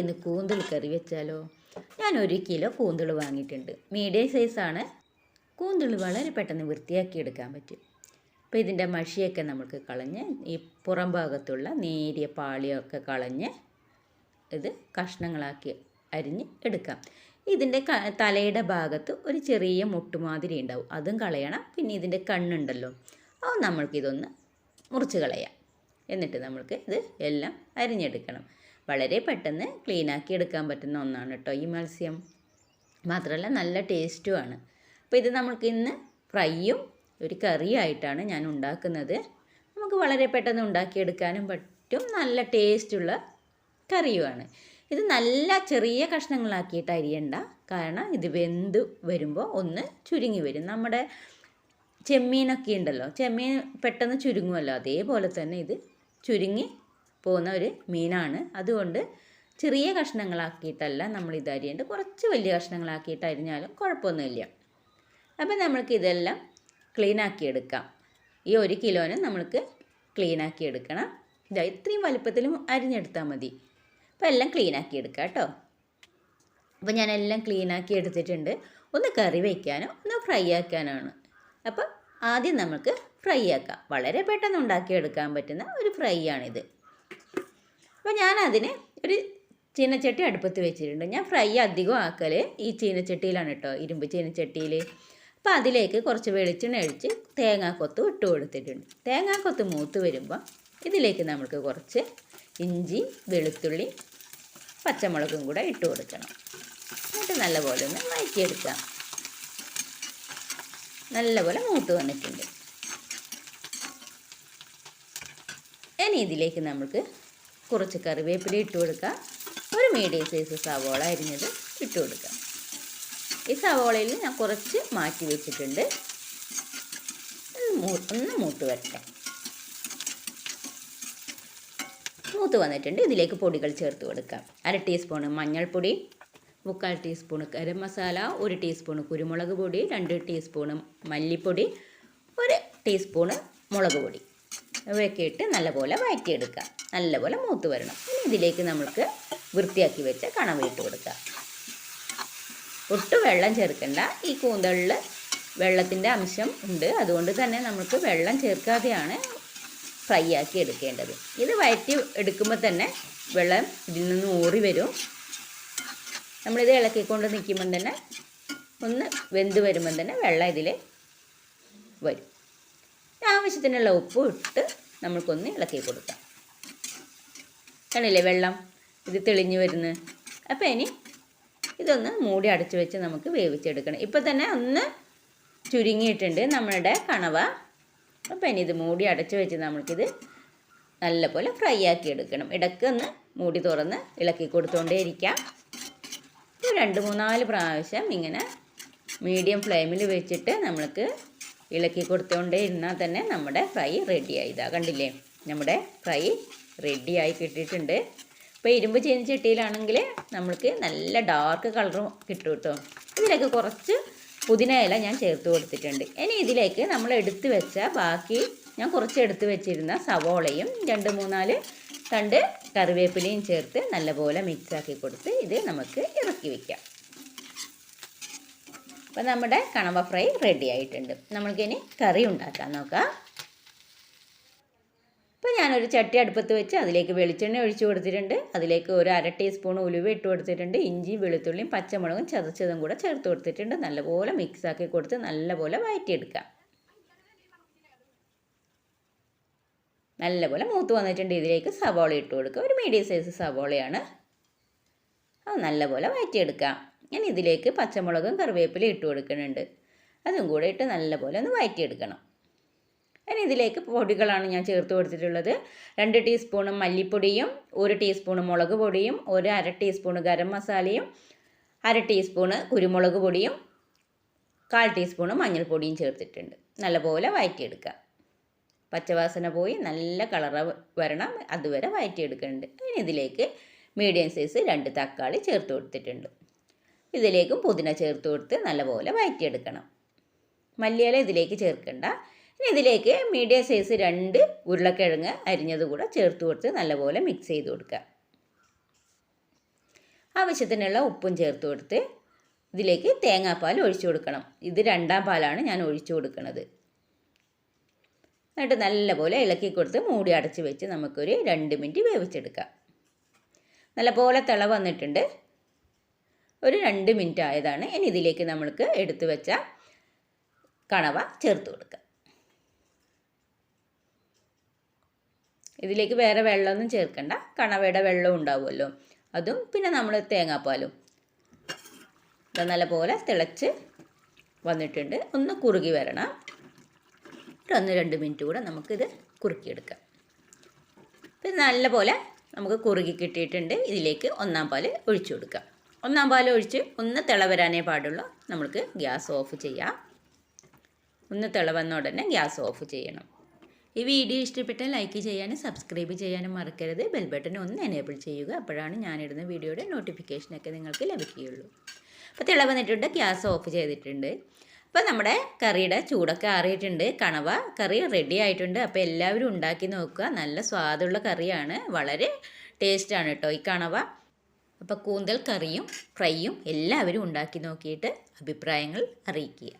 നമുക്കിന്ന് കൂന്തൽ കറി വെച്ചാലോ? ഞാൻ ഒരു കിലോ കൂന്തൾ വാങ്ങിയിട്ടുണ്ട്. മീഡിയം സൈസാണ്. കൂന്തൾ വളരെ പെട്ടെന്ന് വൃത്തിയാക്കി എടുക്കാൻ പറ്റും. അപ്പോൾ ഇതിന്റെ മഷിയൊക്കെ നമുക്ക് കളഞ്ഞ് ഈ പുറം ഭാഗത്തുള്ള നേരിയ പാളിയൊക്കെ കളഞ്ഞ് ഇത് കഷ്ണങ്ങളാക്കി അരിഞ്ഞ് എടുക്കാം. ഇതിന്റെ തലയുടെ ഭാഗത്ത് ഒരു ചെറിയ മുട്ടുമാതിരി ഉണ്ടാവും. അതും കളയണം. പിന്നെ ഇതിന്റെ കണ്ണുണ്ടല്ലോ. അത് നമ്മൾക്കിതൊന്ന് മുറിച്ച് കളയാം. എന്നിട്ട് നമ്മൾക്ക് ഇത് എല്ലാം അരിഞ്ഞെടുക്കണം. വളരെ പെട്ടെന്ന് ക്ലീനാക്കി എടുക്കാൻ പറ്റുന്ന ഒന്നാണ് കേട്ടോ ഈ മത്സ്യം. മാത്രമല്ല നല്ല ടേസ്റ്റുമാണ് അപ്പോൾ ഇത് നമുക്ക് ഇന്ന് ഫ്രൈയും ഒരു കറിയായിട്ടാണ് ഞാൻ ഉണ്ടാക്കുന്നത്. നമുക്ക് വളരെ പെട്ടെന്ന് ഉണ്ടാക്കിയെടുക്കാനും പറ്റും. നല്ല ടേസ്റ്റുള്ള കറിയുമാണ് ഇത് നല്ല ചെറിയ കഷ്ണങ്ങളാക്കിയിട്ട് അരിയണ്ട. കാരണം ഇത് വെന്ത് വരുമ്പോൾ ഒന്ന് ചുരുങ്ങി വരും. നമ്മുടെ ചെമ്മീനൊക്കെ ഉണ്ടല്ലോ ചെമ്മീൻ പെട്ടെന്ന് ചുരുങ്ങുമല്ലോ. അതേപോലെ തന്നെ ഇത് ചുരുങ്ങി പോകുന്ന ഒരു മീനാണ്. അതുകൊണ്ട് ചെറിയ കഷ്ണങ്ങളാക്കിയിട്ടല്ല നമ്മൾ ഇത് അരിയേണ്ടത്. കുറച്ച് വലിയ കഷ്ണങ്ങളാക്കിയിട്ട് അരിഞ്ഞാലും കുഴപ്പമൊന്നുമില്ല. അപ്പം നമ്മൾക്ക് ഇതെല്ലാം ക്ലീനാക്കി എടുക്കാം. ഈ ഒരു കിലോന് നമ്മൾക്ക് ക്ലീനാക്കി എടുക്കണം. ഇതാ ഇത്രയും വലുപ്പത്തിലും അരിഞ്ഞെടുത്താൽ മതി. അപ്പോൾ എല്ലാം ക്ലീനാക്കി എടുക്കാം കേട്ടോ. അപ്പോൾ ഞാൻ എല്ലാം ക്ലീനാക്കി എടുത്തിട്ടുണ്ട്. ഒന്ന് കറി വയ്ക്കാനോ ഒന്ന് ഫ്രൈ ആക്കാനാണ്. അപ്പോൾ ആദ്യം നമുക്ക് ഫ്രൈ ആക്കാം. വളരെ പെട്ടെന്ന് ഉണ്ടാക്കിയെടുക്കാൻ പറ്റുന്ന ഒരു ഫ്രൈ ആണിത്. അപ്പോൾ ഞാൻ അതിന് ഒരു ചീനച്ചട്ടി അടുപ്പത്ത് വെച്ചിട്ടുണ്ട്. ഞാൻ ഫ്രൈ അധികം ആക്കൽ ഈ ചീനച്ചട്ടിയിലാണ് കേട്ടോ ഇരുമ്പ് ചീനച്ചട്ടിയിൽ അപ്പോൾ അതിലേക്ക് കുറച്ച് വെളിച്ചെണ്ണ ഒഴിച്ച് തേങ്ങാക്കൊത്ത് ഇട്ട് കൊടുത്തിട്ടുണ്ട്. തേങ്ങാക്കൊത്ത് മൂത്ത് വരുമ്പോൾ ഇതിലേക്ക് നമുക്ക് കുറച്ച് ഇഞ്ചി വെളുത്തുള്ളി പച്ചമുളകും കൂടെ ഇട്ട് കൊടുക്കണം. എന്നിട്ട് നല്ലപോലെ ഒന്ന് വഴറ്റിയെടുക്കാം. നല്ലപോലെ മൂത്ത് വന്നിട്ടുണ്ട്. ഇനി ഇതിലേക്ക് നമുക്ക് കുറച്ച് കറിവേപ്പില ഇട്ട് കൊടുക്കുക ഒരു മീഡിയം സൈസ് സവോള അരിഞ്ഞത് ഇട്ട് കൊടുക്കുക ഈ സവോളയിൽ ഞാൻ കുറച്ച് മാറ്റി വെച്ചിട്ടുണ്ട്. ഒന്ന് മൂത്ത് വരട്ടെ. മൂത്ത് വന്നിട്ടുണ്ട്. ഇതിലേക്ക് പൊടികൾ ചേർത്ത് കൊടുക്കാം. അര ടീസ്പൂൺ മഞ്ഞൾപ്പൊടി മുക്കാൽ ടീസ്പൂൺ ഗരം മസാല ഒരു ടീസ്പൂൺ കുരുമുളക് പൊടി രണ്ട് ടീസ്പൂൺ മല്ലിപ്പൊടി ഒരു ടീസ്പൂൺ മുളക് പൊടി. ഇവയൊക്കെ ഇട്ട് നല്ലപോലെ വഴറ്റിയെടുക്കുക. നല്ലപോലെ മൂത്ത് വരണം. ഇനി ഇതിലേക്ക് നമുക്ക് വൃത്തിയാക്കി വെച്ച കണവ ഇട്ട് കൊടുക്കാം ഒട്ടും വെള്ളം ചേർക്കണ്ട. ഈ കൂന്തളിൽ വെള്ളത്തിന്റെ അംശം ഉണ്ട്. അതുകൊണ്ട് തന്നെ നമുക്ക് വെള്ളം ചേർക്കാതെയാണ് ഫ്രൈ ആക്കി എടുക്കേണ്ടത്. ഇത് വഴറ്റി എടുക്കുമ്പോൾ തന്നെ വെള്ളം ഇതിൽ നിന്ന് ഊറി വരും. നമ്മളിത് ഇളക്കിക്കൊണ്ട് നിൽക്കുമ്പം തന്നെ ഒന്ന് വെന്ത് വരുമ്പം തന്നെ വെള്ളം ഇതിൽ വരും. ആവശ്യത്തിനുള്ള ഉപ്പ് ഇട്ട് നമ്മൾക്കൊന്ന് ഇളക്കി കൊടുക്കാം. കണ്ടില്ലേ വെള്ളം? ഇത് തെളിഞ്ഞു വരുന്നു. അപ്പോൾ ഇനി ഇതൊന്ന് മൂടി അടച്ചു വെച്ച് നമുക്ക് വേവിച്ചെടുക്കണം. ഇപ്പം തന്നെ ഒന്ന് ചുരുങ്ങിയിട്ടുണ്ട് നമ്മളുടെ കണവ. അപ്പോൾ ഇനി ഇത് മൂടി അടച്ചു വെച്ച് നമുക്കിത് നല്ലപോലെ ഫ്രൈ ആക്കി എടുക്കണം. ഇടയ്ക്ക് ഒന്ന് മൂടി തുറന്ന് ഇളക്കി ഒരു രണ്ട് മൂന്നാൽ പ്രാവശ്യം ഇങ്ങനെ മീഡിയം ഫ്ലെയിമിൽ വെച്ചിട്ട് നമ്മൾക്ക് ഇളക്കി കൊടുത്തുകൊണ്ടേ ഇരുന്നാൽ തന്നെ നമ്മുടെ ഫ്രൈ റെഡിയായി ഇതാ കണ്ടില്ലേ? നമ്മുടെ ഫ്രൈ റെഡിയായി കിട്ടിയിട്ടുണ്ട്. ഇപ്പോൾ ഇരുമ്പ് ചീനിച്ചട്ടിയിലാണെങ്കിൽ നമ്മൾക്ക് നല്ല ഡാർക്ക് കളറും കിട്ടും കേട്ടോ ഇതിലേക്ക് കുറച്ച് പുതിന ഇല ഞാൻ ചേർത്ത് കൊടുത്തിട്ടുണ്ട്. ഇനി ഇതിലേക്ക് നമ്മൾ എടുത്തു വെച്ച ബാക്കി ഞാൻ കുറച്ച് എടുത്തു വെച്ചിരുന്ന സവോളയും രണ്ട് മൂന്നാൽ തണ്ട് കറിവേപ്പിലയും ചേർത്ത് നല്ലപോലെ മിക്സാക്കി കൊടുത്ത് ഇത് നമുക്ക് ഇറക്കി വയ്ക്കാം അപ്പോൾ നമ്മുടെ കണവ ഫ്രൈ റെഡി ആയിട്ടുണ്ട്. നമ്മൾക്കിനി കറി ഉണ്ടാക്കാൻ നോക്കാം. ഇപ്പോൾ ഞാനൊരു ചട്ടി അടുപ്പത്ത് വെച്ച് അതിലേക്ക് വെളിച്ചെണ്ണ ഒഴിച്ചു കൊടുത്തിട്ടുണ്ട്. അതിലേക്ക് ഒരു അര ടീസ്പൂൺ ഉലുവ ഇട്ട് കൊടുത്തിട്ടുണ്ട്. ഇഞ്ചി വെളുത്തുള്ളിയും പച്ചമുളകും ചതച്ചതും കൂടെ ചേർത്ത് കൊടുത്തിട്ടുണ്ട്. നല്ലപോലെ മിക്സ് ആക്കി കൊടുത്ത് നല്ലപോലെ വഴറ്റിയെടുക്കാം നല്ലപോലെ മൂത്ത് വന്നിട്ടുണ്ട്. ഇതിലേക്ക് സവോള ഇട്ട് കൊടുക്കുക. ഒരു മീഡിയം സൈസ് സവോളയാണ്. അത് നല്ലപോലെ വഴറ്റിയെടുക്കാം ഞാൻ ഇതിലേക്ക് പച്ചമുളകും കറിവേപ്പിലയും ഇട്ട് കൊടുക്കുന്നുണ്ട്. അതും കൂടെ ഇട്ട് നല്ലപോലെ ഒന്ന് വഴറ്റിയെടുക്കണം ഇനി ഇതിലേക്ക് പൊടികളാണ് ഞാൻ ചേർത്ത് കൊടുത്തിട്ടുള്ളത്. രണ്ട് ടീസ്പൂണ് മല്ലിപ്പൊടിയും ഒരു ടീസ്പൂണ് മുളക് പൊടിയും ഒരു അര ടീസ്പൂണ് ഗരം മസാലയും അര ടീസ്പൂണ് കുരുമുളക് പൊടിയും കാൽ ടീസ്പൂണ് മഞ്ഞൾപ്പൊടിയും ചേർത്തിട്ടുണ്ട്. നല്ലപോലെ വഴറ്റിയെടുക്കുക പച്ചവാസന പോയി നല്ല കളറ് വരണം. അതുവരെ വഴറ്റിയെടുക്കുന്നുണ്ട് ഇനി ഇതിലേക്ക് മീഡിയം സൈസ് രണ്ട് തക്കാളി ചേർത്ത് കൊടുത്തിട്ടുണ്ട്. ഇതിലേക്കും പുതിന ചേർത്ത് കൊടുത്ത് നല്ലപോലെ വഴറ്റിയെടുക്കണം മല്ലിയില ഇതിലേക്ക് ചേർക്കണ്ട. ഇനി ഇതിലേക്ക് മീഡിയം സൈസ് രണ്ട് ഉരുളക്കിഴങ്ങ് അരിഞ്ഞത് കൂടെ ചേർത്ത് കൊടുത്ത് നല്ലപോലെ മിക്സ് ചെയ്ത് കൊടുക്കുക. ആവശ്യത്തിനുള്ള ഉപ്പും ചേർത്ത് കൊടുത്ത് ഇതിലേക്ക് തേങ്ങാപ്പാൽ ഒഴിച്ചു കൊടുക്കണം. ഇത് രണ്ടാം പാലാണ് ഞാൻ ഒഴിച്ചു കൊടുക്കുന്നത്. എന്നിട്ട് നല്ലപോലെ ഇളക്കി കൊടുത്ത് മൂടി അടച്ച് വെച്ച് നമുക്കൊരു രണ്ട് മിനിറ്റ് വേവിച്ചെടുക്കാം. നല്ലപോലെ തിള വന്നിട്ടുണ്ട്. ഒരു രണ്ട് മിനിറ്റ് ആയതാണ്. ഇനി ഇതിലേക്ക് നമ്മൾക്ക് എടുത്തു വെച്ച കണവ ചേർത്ത് കൊടുക്കുക ഇതിലേക്ക് വേറെ വെള്ളമൊന്നും ചേർക്കണ്ട. കണവയുടെ വെള്ളം ഉണ്ടാവുമല്ലോ. അതും പിന്നെ നമ്മൾ തേങ്ങാപ്പാലും. ഇത് നല്ലപോലെ തിളച്ച് വന്നിട്ടുണ്ട്. ഒന്ന് കുറുകി വരണം. ഒന്ന് രണ്ട് മിനിറ്റ് കൂടെ നമുക്കിത് കുറുക്കിയെടുക്കാം. പിന്നെ നല്ലപോലെ നമുക്ക് കുറുകി കിട്ടിയിട്ടുണ്ട്. ഇതിലേക്ക് ഒന്നാം പാൽ ഒഴിച്ചു കൊടുക്കാം. ഒന്നാം പാൽ ഒഴിച്ച് ഒന്ന് തിള വരാനേ പാടുള്ളൂ. നമുക്ക് ഗ്യാസ് ഓഫ് ചെയ്യാം. ഒന്ന് തിള വന്ന ഉടനെ ഗ്യാസ് ഓഫ് ചെയ്യണം. ഈ വീഡിയോ ഇഷ്ടപ്പെട്ടാൽ ലൈക്ക് ചെയ്യാനും സബ്സ്ക്രൈബ് ചെയ്യാനും മറക്കരുത്. ബെൽ ബട്ടൺ ഒന്ന് എനേബിൾ ചെയ്യുക. അപ്പോഴാണ് ഞാനിടുന്ന വീഡിയോയുടെ നോട്ടിഫിക്കേഷനൊക്കെ നിങ്ങൾക്ക് ലഭിക്കുകയുള്ളൂ. അപ്പോൾ തിള വന്നിട്ടുണ്ട് ഗ്യാസ് ഓഫ് ചെയ്തിട്ടുണ്ട്. അപ്പോൾ നമ്മുടെ കറിയുടെ ചൂടൊക്കെ ആറിയിട്ടുണ്ട്. കണവ കറി റെഡി ആയിട്ടുണ്ട്. അപ്പോൾ എല്ലാവരും ഉണ്ടാക്കി നോക്കുക. നല്ല സ്വാദുള്ള കറിയാണ്. വളരെ ടേസ്റ്റാണ് കേട്ടോ ഈ കണവ. അപ്പോൾ കൂന്തൽ കറിയും ഫ്രൈയും എല്ലാവരും ഉണ്ടാക്കി നോക്കിയിട്ട് അഭിപ്രായങ്ങൾ അറിയിക്കുക.